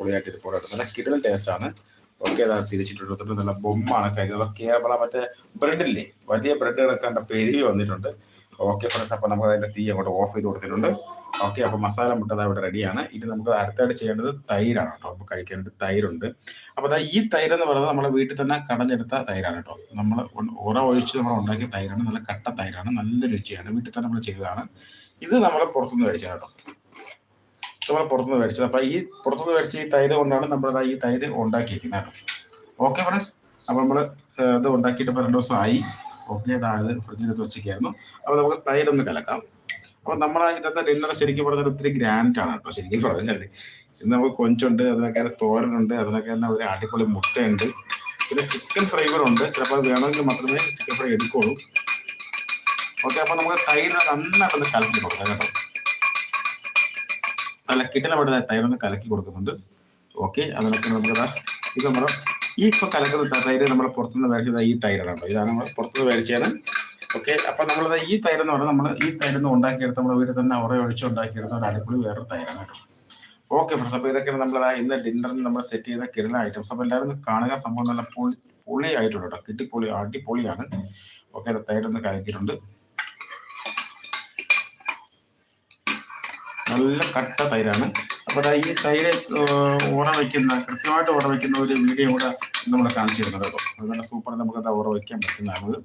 പൊളിയായിട്ട് ഇരിപ്പോഴുണ്ട് നല്ല കിടലൻ ടേസ്റ്റ് ആണ്. ഓക്കെ അതാ തിരിച്ചിട്ടുണ്ട്. നല്ല ബൊമ്മാണ് കഴിക്കുന്നത് നമ്മളെ മറ്റേ ബ്രെഡില്ലേ വലിയ ബ്രെഡ് കിടക്കാന്റെ പെരുവി വന്നിട്ടുണ്ട്. ഓക്കെ ഫ്രണ്ട്സ് അപ്പോൾ നമുക്ക് അതിന്റെ തീ അങ്ങോട്ട് ഓഫ് ചെയ്ത് കൊടുത്തിട്ടുണ്ട്. ഓക്കെ അപ്പോൾ മസാല മുട്ട ദാ അവിടെ റെഡിയാണ് ഇനി നമുക്ക് അടുത്തായിട്ട് ചെയ്യേണ്ടത് തൈരാണ് കേട്ടോ. അപ്പോൾ കഴിക്കേണ്ടത് തൈരുണ്ട്. അപ്പോൾ ദാ ഈ തൈര് എന്ന് പറയുന്നത് നമ്മൾ വീട്ടിൽ തന്നെ കടഞ്ഞെടുത്ത തൈരാണ് കേട്ടോ. നമ്മൾ ഉറ ഒഴിച്ച് നമ്മൾ ഉണ്ടാക്കിയ തൈരാണ്. നല്ല കട്ട തൈരാണ്. നല്ല രുചിയാണ്. വീട്ടിൽ തന്നെ നമ്മൾ ചെയ്തതാണ്. ഇത് നമ്മൾ പുറത്തുനിന്ന് കഴിച്ചാണ് കേട്ടോ. നമ്മൾ പുറത്തുനിന്ന് മേടിച്ചത്. അപ്പോൾ ഈ പുറത്തുനിന്ന് മേടിച്ച ഈ തൈര് കൊണ്ടാണ് നമ്മൾ ഈ തൈര് ഉണ്ടാക്കിയിരിക്കുന്നത് കേട്ടോ. ഓക്കെ ഫ്രണ്ട്സ് അപ്പോൾ നമ്മൾ ഇത് ഉണ്ടാക്കിയിട്ട് ഇപ്പോൾ രണ്ട് ദിവസം ആയി ഓക്കെ അതായത് ഫ്രിഡ്ജിനകത്ത് വെച്ചിരിക്കുകയായിരുന്നു. അപ്പോൾ നമുക്ക് തൈരൊന്ന് കലക്കാം. അപ്പോൾ നമ്മൾ ഇന്നത്തെ ഡിന്നർ ശരിക്കും പറഞ്ഞാൽ ഒത്തിരി ഗ്രാൻഡ് ആണ് കേട്ടോ. ശരിക്കും പറഞ്ഞാൽ ഇന്ന് നമുക്ക് കൊഞ്ചുണ്ട് അതിനൊക്കെ തോരനുണ്ട് അതിനൊക്കെ തന്നെ ഒരു അടിപൊളി മുട്ടയുണ്ട്. പിന്നെ ചിക്കൻ ഫ്ലേവർ ഉണ്ട്. ചിലപ്പോൾ വേണമെങ്കിൽ മാത്രമേ ചിക്കൻ ഫ്രൈ എടുക്കുള്ളൂ. ഓക്കെ അപ്പോൾ നമുക്ക് തൈര് നന്നായിട്ടൊന്ന് കലക്കി കൊടുക്കാം കേട്ടോ. നല്ല തൈര് തൈരൊന്ന് കലക്കി കൊടുക്കുന്നുണ്ട്. ഓക്കെ അതിനൊക്കെ നമുക്ക് ഇത് നമ്മൾ ഈ ഇപ്പൊ കലക്കുന്ന തൈര് നമ്മൾ പുറത്തുനിന്ന് മേടിച്ചത് ഈ തൈരാണ് കേട്ടോ. ഇതാണ് നമ്മൾ പുറത്തുനിന്ന് മേടിച്ചതാണ് ഓക്കെ അപ്പം നമ്മളത് ഈ തൈര് എന്ന് പറഞ്ഞാൽ നമ്മൾ ഈ തൈരൊന്ന് ഉണ്ടാക്കിയെടുത്ത് നമ്മുടെ വീട്ടിൽ തന്നെ അവരെ ഒഴിച്ച് ഉണ്ടാക്കിയെടുത്ത ഒരു അടിപൊളി വേറൊരു തൈരാണ് കേട്ടോ. ഓക്കെ ഫ്രണ്ട്സ് അപ്പോൾ ഇതൊക്കെയാണ് നമ്മൾ ഇന്ന് ഡിന്നറിന് നമ്മൾ സെറ്റ് ചെയ്ത കിടല ഐറ്റംസ് അപ്പോൾ എല്ലാവരും കാണുക. സംഭവം നല്ല പൊളി പൊളി ആയിട്ടുണ്ട് കേട്ടോ. കിട്ടിപ്പൊളി അടിപൊളിയാണ്. ഓക്കെ തൈരൊന്ന് കലക്കിയിട്ടുണ്ട്. നല്ല കട്ട തൈരാണ്. അപ്പോൾ ഈ തൈര് ഓറ വയ്ക്കുന്ന കൃത്യമായിട്ട് ഓറ വയ്ക്കുന്ന ഒരു വീഡിയോ കൂടെ നമ്മൾ കാണിച്ചു തരുന്നത് കേട്ടോ. അത് നല്ല സൂപ്പർ നമുക്ക് അത് ഓറ വയ്ക്കാൻ പറ്റുന്നതാണ്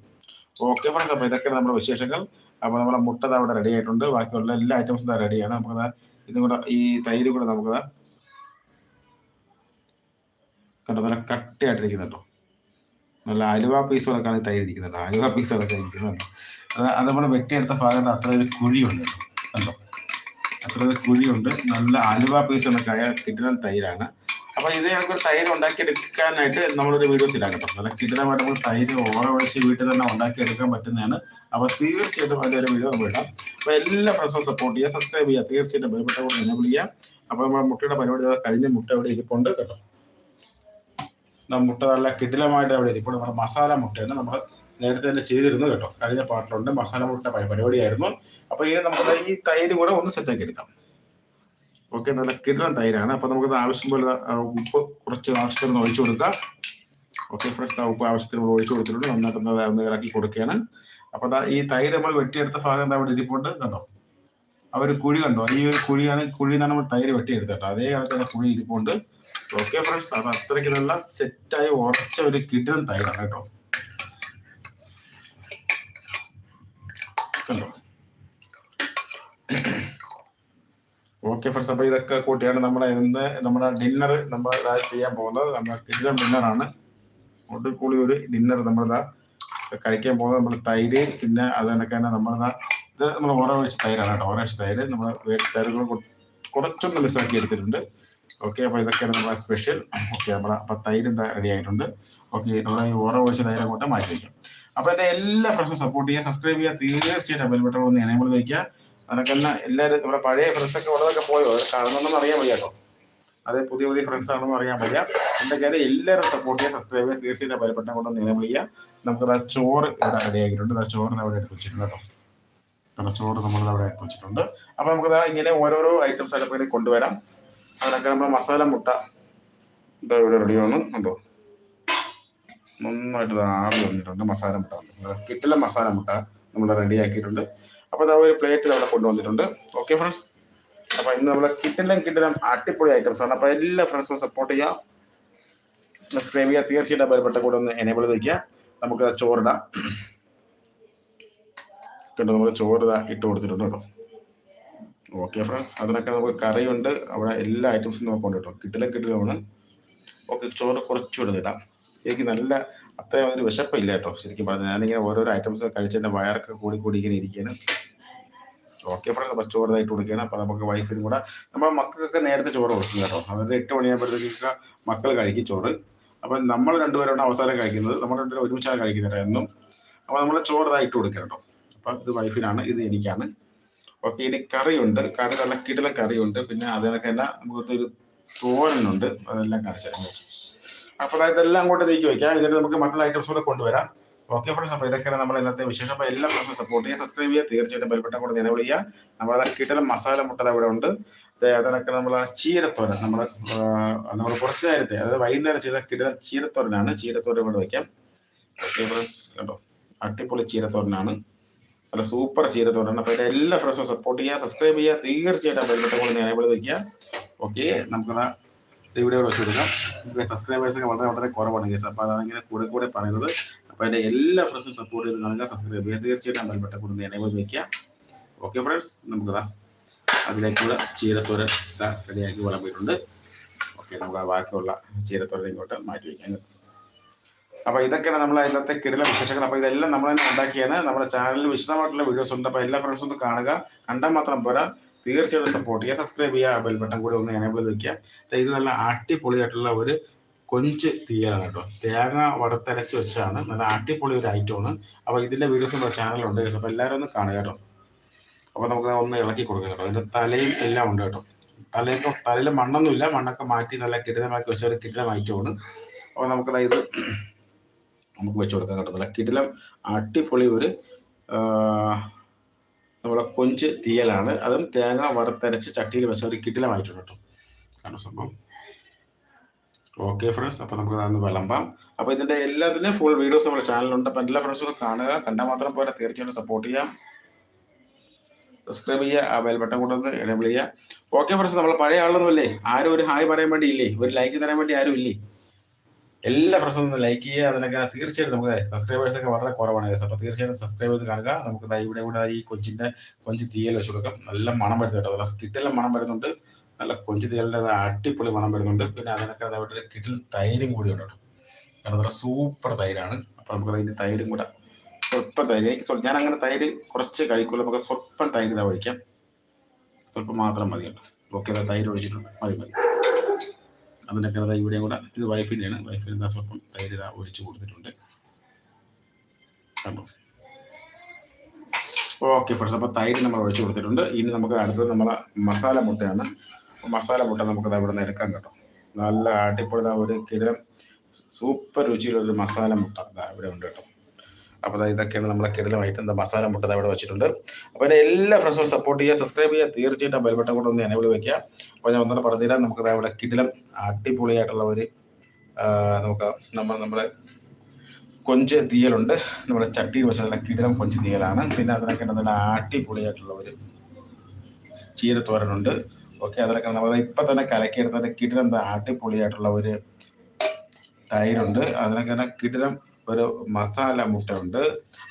ഓക്കെ ഫ്രണ്ട്സ് അപ്പോൾ ഇതൊക്കെയാണ് നമ്മുടെ വിശേഷങ്ങൾ. അപ്പോൾ നമ്മുടെ മുട്ട അവിടെ റെഡി ആയിട്ടുണ്ട്. ബാക്കിയുള്ള എല്ലാ ഐറ്റംസും അത് റെഡിയാണ് നമുക്ക് ഇതും കൂടെ ഈ തൈര് കൂടെ നമുക്ക് കണ്ടോ? നല്ല കട്ടയായിട്ടിരിക്കുന്നുണ്ടോ നല്ല അലുവ പീസുകളൊക്കെയാണ് ഈ തൈര് ഇരിക്കുന്നുണ്ട് അലുവ പീസുകളൊക്കെ ഇരിക്കുന്നുണ്ടോ അത് അത് നമ്മൾ വെട്ടിയെടുത്ത ഭാഗത്ത് അത്ര ഒരു കുഴിയുണ്ട് കണ്ടോ? അത്ര കുഴിയുണ്ട്. നല്ല അലുവ പീസുകളൊക്കെ ആയ കിട്ടുന്ന തൈരാണ്. അപ്പോൾ ഇത് ഞങ്ങൾക്ക് തൈര് ഉണ്ടാക്കിയെടുക്കാനായിട്ട് നമ്മളൊരു വീഡിയോസ് ഇടാം കേട്ടോ നല്ല കിട്ടുന്നതായിട്ട് നമ്മൾ തൈര് ഓരോ ഒഴിച്ച് വീട്ടിൽ തന്നെ ഉണ്ടാക്കിയെടുക്കാൻ പറ്റുന്നതാണ്. അപ്പോൾ തീർച്ചയായിട്ടും അതിന്റെ ഒരു വീഡിയോ നമ്മൾ ഇടാം. അപ്പോൾ എല്ലാ ഫ്രണ്ട്സും സപ്പോർട്ട് ചെയ്യുക. സബ്സ്ക്രൈബ് ചെയ്യുക. തീർച്ചയായിട്ടും ബന്ധപ്പെട്ട കൂടെ എനേബിൾ ചെയ്യുക അപ്പോൾ നമ്മുടെ മുട്ടയുടെ പരിപാടി കഴിഞ്ഞ മുട്ട ഇവിടെ ഇരിപ്പുണ്ട് കേട്ടോ. മുട്ട നല്ല കിടിലമായിട്ട് അവിടെ ഇരിപ്പുണ്ട്. നമ്മുടെ മസാല മുട്ടയാണ്. നമ്മൾ നേരത്തെ തന്നെ ചെയ്തിരുന്നു കേട്ടോ. കഴിഞ്ഞ പാട്ടിലുണ്ട്. മസാല മുട്ട പരിപാടിയായിരുന്നു. അപ്പോൾ ഇനി നമുക്ക് ഈ തൈര് കൂടെ ഒന്ന് സെറ്റാക്കി എടുക്കാം. ഓക്കെ നല്ല കിടലൻ തൈരാണ്. അപ്പോൾ നമുക്കത് ആവശ്യം പോലെ ഉപ്പ് കുറച്ച് ആവശ്യത്തിന് ഒഴിച്ചു കൊടുക്കാം. ഓക്കെ ഫ്രഷ് ഉപ്പ് ആവശ്യത്തിന് ഒഴിച്ചു കൊടുത്തിട്ടുണ്ട്. നന്നായിട്ട് ഒന്ന് ഇറക്കി കൊടുക്കുകയാണ്. അപ്പോൾ ഈ തൈര് നമ്മൾ വെട്ടിയെടുത്ത ഭാഗം എന്താ അവിടെ ഇരിപ്പുണ്ട് കണ്ടോ? ആ ഒരു കുഴി കണ്ടോ? ഈ ഒരു കുഴിയാണ് കുഴിന്നാണ് നമ്മൾ തൈര് വെട്ടിയെടുത്തത് കേട്ടോ. അതേ കണക്ക് കുഴി ഇരിപ്പുണ്ട് ഓക്കെ ഫ്രണ്ട്സ് അത് അത്രയ്ക്കുള്ള സെറ്റായി ഉറച്ച ഒരു കിടലൻ തൈരാണ് കേട്ടോ. കണ്ടോ ഓക്കെ ഫ്രണ്ട്സ് അപ്പോൾ ഇതൊക്കെ കൂട്ടിയാണ് നമ്മുടെ ഇന്ന് നമ്മുടെ ഡിന്നർ നമ്മൾ ചെയ്യാൻ പോകുന്നത്. നമ്മുടെ കിടിലൻ ഡിന്നറാണ് കൂടി ഒരു ഡിന്നർ നമ്മളിതാ കഴിക്കാൻ പോകുന്നത്. നമ്മൾ തൈര് പിന്നെ അത് കണക്ക് തന്നെ നമ്മളിതാ ഇത് നമ്മൾ ഓരോ വെച്ച് തൈരാണ് കേട്ടോ. ഓരോ ഒഴിച്ച് തൈര് നമ്മൾ തൈരുകൾ കുറച്ചൊന്ന് മിസ്സാക്കി എടുത്തിട്ടുണ്ട്. ഓക്കെ അപ്പോൾ ഇതൊക്കെയാണ് നമ്മുടെ സ്പെഷ്യൽ ഓക്കെ നമ്മുടെ അപ്പോൾ തൈര് റെഡി ആയിട്ടുണ്ട്. ഓക്കെ നമ്മൾ ഈ ഓരോ ഒഴിച്ച് തൈര് അങ്ങോട്ട് മാറ്റി വയ്ക്കാം അപ്പോൾ എന്റെ എല്ലാ ഫ്രണ്ട്സും സപ്പോർട്ട് ചെയ്യുക സബ്സ്ക്രൈബ് ചെയ്യുക തീർച്ചയായിട്ടും ബെൽ ബട്ടൺ ഒന്ന് എനേബിൾ വയ്ക്കുക അതൊക്കെ എല്ലാവരും നമ്മുടെ പഴയ ഫ്രണ്ട്സൊക്കെ ഉള്ളതൊക്കെ പോയോ കാണുന്നൊന്നും അറിയാൻ വയ്യ കേട്ടോ. അതെ പുതിയ പുതിയ ഫ്രണ്ട്സ് ആണെന്ന് അറിയാൻ വയ്യ. എന്റെ കാര്യം എല്ലാവരും സപ്പോർട്ട് ചെയ്യുക സബ്സ്ക്രൈബ് ചെയ്യുക തീർച്ചയായിട്ടും ബട്ടൺ കൊണ്ട് എനേബിൾ ചെയ്യുക. നമുക്ക് ആ ചോറ് ഇവിടെ റെഡി ആക്കിയിട്ടുണ്ട്. ആ ചോറ് അവിടെ എടുത്ത് വെച്ചിട്ടുണ്ട് കേട്ടോ. കാരണം ചോറ് നമ്മൾ അവിടെ എടുത്ത് വെച്ചിട്ടുണ്ട്. അപ്പൊ നമുക്ക് ഇങ്ങനെ ഓരോരോ ഐറ്റംസ് ആയിട്ട് കൊണ്ടുവരാം. അതിനൊക്കെ നമ്മൾ മസാല മുട്ട ഇവിടെ റെഡി ആവുന്നു. കണ്ടോ? നന്നായിട്ട് ആറ് വന്നിട്ടുണ്ട്. മസാല മുട്ട കിട്ടില്ല മസാല മുട്ട. നമ്മൾ റെഡിയാക്കിയിട്ടുണ്ട് അപ്പോൾ അത് ഒരു പ്ലേറ്റിൽ അവിടെ കൊണ്ടുവന്നിട്ടുണ്ട്. ഓക്കെ ഫ്രണ്ട്സ് അപ്പോൾ ഇന്ന് നമ്മളെ കിട്ടിലും കിട്ടിലും അടിപൊളി ഐറ്റംസ് ആണ് അപ്പോൾ എല്ലാ ഫ്രണ്ട്സും സപ്പോർട്ട് ചെയ്യുക സബ്സ്ക്രൈബ് ചെയ്യുക തീർച്ചയായിട്ടും ബലപ്പെട്ട കൂടെ ഒന്ന് എനേബിൾ വയ്ക്കുക. നമുക്ക് ചോറിടാം കണ്ടോ? നമ്മൾ ചോറ് ഇട്ട് കൊടുത്തിട്ടുണ്ട് കേട്ടോ. ഓക്കെ ഫ്രണ്ട്സ് അതിനൊക്കെ നമുക്ക് കറിയുണ്ട്. അവിടെ എല്ലാ ഐറ്റംസും നമുക്ക് ഉണ്ട് കേട്ടോ കിട്ടിലും കിട്ടിലുമാണ് ഓക്കെ ചോറ് കുറച്ചുകൂടെ ഇടാം എനിക്ക് നല്ല അത്ര ഒരു വിശപ്പില്ല കേട്ടോ. ശരിക്കും പറഞ്ഞു ഞാനിങ്ങനെ ഓരോരോ ഐറ്റംസ് കഴിച്ചതിന്റെ വയറൊക്കെ കൂടി കൂടി ഇങ്ങനെ ഇരിക്കുകയാണ്. ഓക്കെ ഫ്രണ്ട്സ് അപ്പോൾ ചോറുതായിട്ട് കൊടുക്കുകയാണ്. അപ്പോൾ നമുക്ക് വൈഫിനും കൂടെ നമ്മുടെ മക്കൾക്കൊക്കെ നേരത്തെ ചോറ് കൊടുക്കും കേട്ടോ. അവരുടെ എട്ട് മണിയാകുമ്പോഴത്തേക്കൊക്കെ മക്കൾ കഴിക്കും ചോറ്. അപ്പം നമ്മൾ രണ്ടുപേരാണ് അവസാനം കഴിക്കുന്നത്. നമ്മൾ രണ്ടുപേരും ഒരുമിച്ചാണ് കഴിക്കുന്നത് എന്നും. അപ്പോൾ നമ്മൾ ചോറുതായിട്ട് കൊടുക്കുക കേട്ടോ. അപ്പം ഇത് വൈഫിനാണ് ഇത് എനിക്കാണ്. ഓക്കെ ഇനി കറിയുണ്ട്. കറി നല്ല കിടല കറിയുണ്ട്. പിന്നെ അതിനൊക്കെ തന്നെ നമുക്കൊരു തോരനുണ്ട്. അതെല്ലാം കാണിച്ചു അപ്പോൾ ഇതെല്ലാം അങ്ങോട്ട് നീക്കി വയ്ക്കാം ഇതിന് നമുക്ക് മറ്റുള്ള ഐറ്റംസ് കൂടെ കൊണ്ടുവരാം. ഓക്കെ ഫ്രണ്ട്സ് അപ്പോൾ ഇതൊക്കെയാണ് നമ്മൾ ഇന്നത്തെ വിശേഷം. അപ്പോൾ എല്ലാം ഫ്രണ്ട്സ് സപ്പോർട്ട് ചെയ്യുക സബ്സ്ക്രൈബ് ചെയ്യുക. തീർച്ചയായിട്ടും ബെൽബട്ടൺ കൂടെ നിലവിൽ ചെയ്യുക. നമ്മുടെ കിട്ടലും മസാല മുട്ട അവിടെ ഉണ്ട്. ദേ അതിനൊക്കെ നമ്മൾ ചീരത്തോരൻ നമ്മൾ നമ്മൾ കുറച്ച് നേരത്തെ അതായത് വൈകുന്നേരം ചെയ്ത കിട്ടലും ചീരത്തോരനാണ്. ചീരത്തോരൻ ഇവിടെ വയ്ക്കാം ഓക്കെ ഫ്രണ്ട്സ് കണ്ടോ? അടിപൊളി ചീരത്തോരനാണ്. നല്ല സൂപ്പർ ചീരത്തോരനാണ്. അപ്പോൾ എല്ലാ ഫ്രണ്ട്സും സപ്പോർട്ട് ചെയ്യുക സബ്സ്ക്രൈബ് ചെയ്യുക. തീർച്ചയായിട്ടും ബെൽബട്ടൺ കൂടെ നിലവിൽ വയ്ക്കുക ഓക്കെ നമുക്കതാ ഇവിടെ വെച്ച് കൊടുക്കാം സബ്സ്ക്രൈബേഴ്സ് ഒക്കെ വളരെ വളരെ കുറവാണ് കേസ് അതാണ് ഇങ്ങനെ കൂടെ കൂടെ പറയുന്നത്. അപ്പോൾ എന്റെ എല്ലാ ഫ്രണ്ട്സും സപ്പോർട്ട് ചെയ്ത് നൽകുക സബ്സ്ക്രൈബ് ചെയ്യുക. തീർച്ചയായിട്ടും ബന്ധപ്പെട്ട കൊടുത്ത് എനേബിൾ വയ്ക്കുക ഓക്കെ ഫ്രണ്ട്സ് നമുക്കതാ അതിലേക്കുള്ള ചീരത്തോരൻ റെഡിയാക്കി വിളമ്പിയിട്ടുണ്ട് ഓക്കെ നമുക്ക് ആ ബാക്കിയുള്ള ചീരത്തോരൻ ഇങ്ങോട്ട് മാറ്റി വയ്ക്കാൻ അപ്പോൾ ഇതൊക്കെയാണ് നമ്മൾ ഇന്നത്തെ കിടില വിശേഷങ്ങൾ. അപ്പോൾ ഇതെല്ലാം നമ്മൾ തന്നെ ഉണ്ടാക്കിയാണ്. നമ്മുടെ ചാനലിൽ വിശദമായിട്ടുള്ള വീഡിയോസ് ഉണ്ട്. അപ്പോൾ എല്ലാ ഫ്രണ്ട്സും ഒന്ന് കാണുക. കണ്ടാൽ മാത്രം പോരാ. തീർച്ചയായിട്ടും സപ്പോർട്ട് ചെയ്യുക സബ്സ്ക്രൈബ് ചെയ്യുക ബെൽ ബട്ടൺ കൂടി ഒന്ന് എനേബിൾ വയ്ക്കുക ദേ ഇത് നല്ല അടിപൊളിയായിട്ടുള്ള ഒരു കൊഞ്ച് തീയലാണ് കേട്ടോ. തേങ്ങ വറുത്തരച്ച് വെച്ചാണ് നല്ല അടിപൊളി ഒരു ഐറ്റമാണ് അപ്പോൾ ഇതിന്റെ വീഡിയോസ് നമ്മുടെ ചാനലുണ്ട് അപ്പോൾ എല്ലാവരും ഒന്ന് കാണുക കേട്ടോ. അപ്പോൾ നമുക്ക് ഒന്ന് ഇളക്കി കൊടുക്കുക കേട്ടോ. അതിന്റെ തലയും എല്ലാം ഉണ്ട് കേട്ടോ. തലയൊക്കെ തലയിൽ മണ്ണൊന്നുമില്ല മണ്ണൊക്കെ മാറ്റി നല്ല കിടിലമാക്കി വെച്ച ഒരു കിടിലം ഐറ്റമാണ് അപ്പോൾ നമുക്കത് ഇത് നമുക്ക് വെച്ച് കൊടുക്കാം കേട്ടോ. നല്ല കിടിലം അടിപൊളി ഒരു ആ, നമ്മളെ കൊഞ്ച് തീയലാണ്. അതും തേങ്ങ വറുത്തരച്ച് ചട്ടിയിൽ വെച്ച ഒരു കിടിലമായിട്ടുണ്ട് കേട്ടോ. കാരണം സംഭവം. ഓക്കെ ഫ്രണ്ട്സ് അപ്പോൾ നമുക്ക് അതൊന്ന് വിളമ്പാം. അപ്പോൾ ഇതിന്റെ എല്ലാത്തിന്റെയും ഫുൾ വീഡിയോസ് നമ്മുടെ ചാനലുണ്ട് അപ്പോൾ എല്ലാ ഫ്രണ്ട്സും കാണുക. കണ്ടാൽ മാത്രം പോരാ. തീർച്ചയായിട്ടും സപ്പോർട്ട് ചെയ്യാം. സബ്സ്ക്രൈബ് ചെയ്യുക. ആ ബെൽ ബട്ടൺ കൊണ്ടൊന്ന് എനേബിൾ ചെയ്യുക. ഓക്കെ ഫ്രണ്ട്സ് നമ്മൾ പഴയ ആളൊന്നുമല്ലേ ആരും ഒരു ഹായ് പറയാൻ വേണ്ടി ഇല്ലേ ഒരു ലൈക്ക് തരാൻ വേണ്ടി ആരും ഇല്ലേ? എല്ലാ ഫ്രണ്ട്സും ഒന്ന് ലൈക്ക് ചെയ്യുക. അതിനൊക്കെ തീർച്ചയായിട്ടും നമുക്ക് സബ്സ്ക്രൈബേഴ്സ് ഒക്കെ വളരെ കുറവാണ് അപ്പോൾ തീർച്ചയായിട്ടും സബ്സ്ക്രൈബ് ചെയ്ത് കാണുക. നമുക്ക് ഇവിടെ ഇവിടെ ഈ കൊഞ്ചിന്റെ കൊഞ്ച് തീയൽ വെച്ച് കൊടുക്കാം നല്ല മണം വരുന്നുണ്ട് നല്ല കിട്ടലും മണം വരുന്നുണ്ട്. നല്ല കൊഞ്ച് തീയലിന്റെ അടിപൊളി മണം വരുന്നുണ്ട്. പിന്നെ അതിനൊക്കെ അതവിടെ കിട്ടിൽ തൈരും കൂടി ഉണ്ട് കാരണം നല്ല സൂപ്പർ തൈരാണ്. അപ്പോൾ നമുക്ക് അതിന്റെ തൈരും കൂടെ സ്വല്പം തൈര്. എനിക്ക് ഞാൻ അങ്ങനെ തൈര് കുറച്ച് കഴിക്കുള്ളൂ. നമുക്ക് സ്വല്പം തൈര് ഇതാ ഒഴിക്കാം. സ്വല്പം മാത്രം മതി കേട്ടോ. ഓക്കെ തൈര് ഒഴിച്ചിട്ടുണ്ട്. മതി മതി. അതിനൊക്കെ ദാ ഇവിടെയും കൂടെ ഇത് വൈഫിന്റെയാണ്. വൈഫിന് എന്താ സ്വല്പം തൈര് ഇതാ ഒഴിച്ചു കൊടുത്തിട്ടുണ്ട്. കണ്ടോ? ഓക്കെ ഫ്രണ്ട്സ് അപ്പോൾ തൈര് നമ്മൾ ഒഴിച്ചു കൊടുത്തിട്ടുണ്ട്. ഇനി നമുക്ക് അടുത്തത് നമ്മളെ മസാല മുട്ടയാണ്. മസാല മുട്ട നമുക്കത് അവിടെ നിന്ന് എടുക്കാം കേട്ടോ. നല്ല അടിപൊളി ഒരു കിരം സൂപ്പർ രുചിയിലൊരു മസാല മുട്ട ഇവിടെ ഉണ്ട് കേട്ടോ. അപ്പോൾ ഇതൊക്കെയാണ് നമ്മളെ കിടലുമായിട്ട് എന്താ മസാല മുട്ട ദാ ഇവിടെ വെച്ചിട്ടുണ്ട്. അപ്പോൾ എന്നെ എല്ലാ ഫ്രണ്ട്സും സപ്പോർട്ട് ചെയ്യുക സബ്സ്ക്രൈബ് ചെയ്യുക തീർച്ചയായിട്ടും ബെൽബട്ടം കൂടെ ഒന്ന് എനേബിൾ വെക്കുക. അപ്പോൾ ഞാൻ ഒന്നുകൂടെ പറഞ്ഞുതരാം നമുക്ക് ദാ ഇവിടെ കിടിലം അടിപൊളിയായിട്ടുള്ള ഒരു നമുക്ക് നമ്മൾ നമ്മളെ കൊഞ്ച് തീയലുണ്ട്. നമ്മുടെ ചട്ടി വെച്ചാൽ നല്ല കിടിലം കൊഞ്ച് തീയലാണ്. പിന്നെ അതിനൊക്കെ നല്ല അടിപൊളിയായിട്ടുള്ള ഒരു ചീരത്തോരനുണ്ട്. ഓക്കെ അതിനൊക്കെ നമ്മൾ ഇപ്പം തന്നെ കലക്കിയെടുത്ത കിടിലം അടിപൊളിയായിട്ടുള്ള ഒരു തൈരുണ്ട്. അതിനൊക്കെ കിടലം കിടിലം ഒരു മസാല മുട്ടയുണ്ട്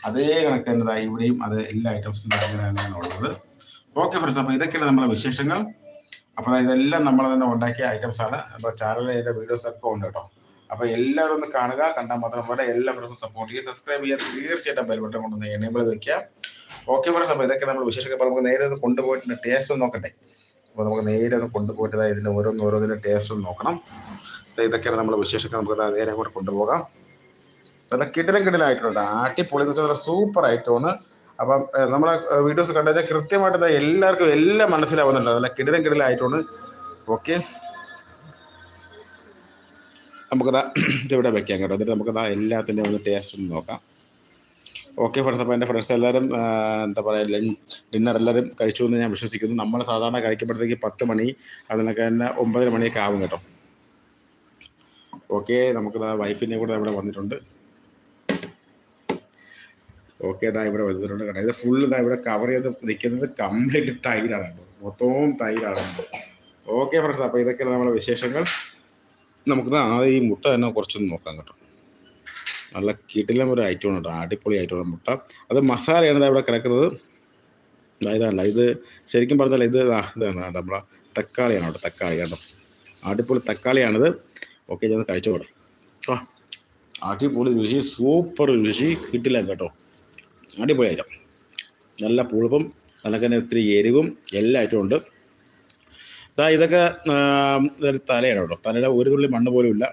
അതേ കണക്ക് തന്നെ ദാ ഇവിടെയും അത് എല്ലാ ഐറ്റംസും തന്നെയാണ് ഉള്ളത് ഓക്കെ ഫ്രണ്ട്സ് അപ്പോൾ ഇതൊക്കെയാണ് നമ്മുടെ വിശേഷങ്ങൾ. അപ്പോൾ ഇതെല്ലാം നമ്മൾ തന്നെ ഉണ്ടാക്കിയ ഐറ്റംസ് ആണ്. അപ്പോൾ ചാനലിൽ ഇതിന്റെ വീഡിയോസ് ഒക്കെ ഉണ്ട് കേട്ടോ. അപ്പോൾ എല്ലാവരും ഒന്ന് കാണുക. കണ്ടാൽ മാത്രം പോലെ എല്ലാ ഫ്രണ്ട്സും സപ്പോർട്ട് ചെയ്യുക. സബ്സ്ക്രൈബ് ചെയ്യുക. തീർച്ചയായിട്ടും ബെൽ ബട്ടൺ കൊണ്ടൊന്ന് എനേബിൾ ചെയ്ത് വയ്ക്കുക ഓക്കെ ഫ്രണ്ട്സ് അപ്പോൾ ഇതൊക്കെ നമ്മൾ വിശേഷങ്ങൾ. അപ്പോൾ നമുക്ക് നേരെ ഒന്ന് കൊണ്ടുപോയിട്ട് ടേസ്റ്റ് ഒന്ന് നോക്കട്ടെ. അപ്പോൾ നമുക്ക് നേരെ ഒന്ന് കൊണ്ടുപോയിട്ട് ഇതിന്റെ ഓരോന്ന് ഓരോന്നിന്റെ ടേസ്റ്റ് ഒന്ന് നോക്കണം. ഇതൊക്കെയാണ് നമ്മൾ വിശേഷങ്ങൾ. നമുക്ക് നേരെ അങ്ങോട്ട് കൊണ്ടുപോകാം. നല്ല കിടിലം കിടിലായിട്ടുണ്ട്. ആട്ടിപ്പൊളി എന്ന് വെച്ചാൽ സൂപ്പർ ആയിട്ടാണ് അപ്പം നമ്മളെ വീഡിയോസ് കണ്ടത് കൃത്യമായിട്ട് എല്ലാവർക്കും എല്ലാം മനസ്സിലാവുന്നുണ്ട്. നല്ല കിടിലം കിടിലായിട്ടാണ് ഓക്കെ. നമുക്കതാ ഇതിവിടെ വെക്കാം കേട്ടോ. എന്നിട്ട് നമുക്കതാ എല്ലാത്തിന്റെയും ഒന്ന് ടേസ്റ്റ് ഒന്ന് നോക്കാം. ഓക്കെ ഫ്രണ്ട്സ് അപ്പോൾ എന്റെ ഫ്രണ്ട്സ് എല്ലാവരും എന്താ പറയുക ലഞ്ച് ഡിന്നർ എല്ലാവരും കഴിച്ചു എന്ന് ഞാൻ വിശ്വസിക്കുന്നു. നമ്മൾ സാധാരണ കഴിക്കുമ്പോഴത്തേക്ക് പത്ത് മണി അതിനൊക്കെ തന്നെ ഒമ്പതര മണിയൊക്കെ ആവും കേട്ടോ. ഓക്കെ നമുക്ക് വൈഫിനെ കൂടെ ഇവിടെ വന്നിട്ടുണ്ട്. ഓക്കെ ഇതാ ഇവിടെ വന്നിട്ടുണ്ട് കേട്ടോ. ഇത് ഫുൾ ഇതാ ഇവിടെ കവർ ചെയ്ത് നിൽക്കുന്നത് കംപ്ലീറ്റ് തൈരാണ് മൊത്തവും തൈരാണ് ഓക്കെ ഫ്രണ്ട്സ് അപ്പോൾ ഇതൊക്കെയാണ് നമ്മുടെ വിശേഷങ്ങൾ. നമുക്ക് ആദ്യം ഈ മുട്ട തന്നെ കുറച്ചൊന്ന് നോക്കാം കേട്ടോ. നല്ല കിടിലം ഒരു ഐറ്റമാണ് കേട്ടോ. അടിപൊളി ഐറ്റമാണ് മുട്ട. അത് മസാലയാണ് ദാ ഇവിടെ കിടക്കുന്നത്. ഇതാണല്ല ഇത് ശരിക്കും പറഞ്ഞാൽ ഇത് ഇതാണ് നമ്മളെ തക്കാളിയാണ് കേട്ടോ തക്കാളി കേട്ടോ. അടിപൊളി തക്കാളിയാണിത്. ഓക്കെ ഞാൻ കഴിച്ചോട്ടെ ആ അടിപൊളി രുചി സൂപ്പർ രുചി കിട്ടില്ല കേട്ടോ. അടിപൊളി ഐറ്റം നല്ല പുളിപ്പും അതൊക്കെ തന്നെ ഒത്തിരി എരിവും എല്ലാ ഐറ്റവും ഉണ്ട്. ഇതാ ഇതൊക്കെ ഇതൊരു തലയാണ് കേട്ടോ. തലയുടെ ഒരു തുള്ളി മണ്ണ് പോലും ഇല്ല.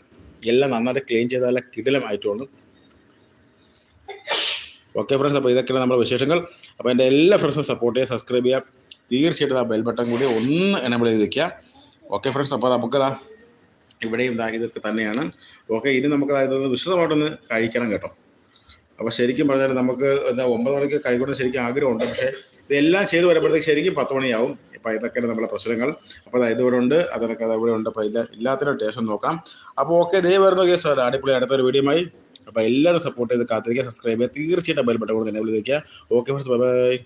എല്ലാം നന്നായിട്ട് ക്ലീൻ ചെയ്ത നല്ല കിടിലം ഓക്കെ ഫ്രണ്ട്സ് അപ്പോൾ ഇതൊക്കെയാണ് നമ്മുടെ വിശേഷങ്ങൾ. അപ്പോൾ എന്റെ എല്ലാ ഫ്രണ്ട്സും സപ്പോർട്ട് ചെയ്യുക സബ്സ്ക്രൈബ് ചെയ്യുക. തീർച്ചയായിട്ടും ആ ബെൽ ബട്ടൺ കൂടി ഒന്ന് എനബിൾ ചെയ്ത് വയ്ക്കുക ഓക്കെ ഫ്രണ്ട്സ് അപ്പോൾ നമുക്കതാ ഇവിടെയും ഇതാ ഇതൊക്കെ തന്നെയാണ്. ഓക്കെ ഇനി നമുക്ക് ഇതൊന്ന് വിശദമായിട്ടൊന്ന് കഴിക്കണം കേട്ടോ. അപ്പോൾ ശരിക്കും പറഞ്ഞാൽ നമുക്ക് എന്താ ഒമ്പത് മണിക്ക് കഴിക്കണം ശരിക്കും ആഗ്രഹമുണ്ട്. പക്ഷേ ഇതെല്ലാം ചെയ്തു വരുമ്പോഴത്തേക്ക് ശരിക്കും പത്ത് മണിയാവും. അപ്പോൾ ഇതൊക്കെയാണ് നമ്മുടെ പ്രശ്നങ്ങൾ. അപ്പോൾ അത് ഇവിടെ ഉണ്ട് അതൊക്കെ അത് ഇവിടെ ഉണ്ട്. അപ്പോൾ ഇല്ല എല്ലാത്തിനും ടേസ്റ്റ് നോക്കാം. അപ്പോൾ ഓക്കെ ദേ വരുന്ന കേസ് അടിപൊളി അടുത്തൊരു വീഡിയോയുമായി അപ്പോൾ എല്ലാവരും സപ്പോർട്ട് ചെയ്ത് കാത്തിരിക്കുക സബ്സ്ക്രൈബ് ചെയ്യുക. തീർച്ചയായിട്ടും ബെൽ ബട്ടൺ കൂടെ തന്നെ വിളിക്കുക ഓക്കെ ഫ്രണ്ട്സ് ബൈ ബൈ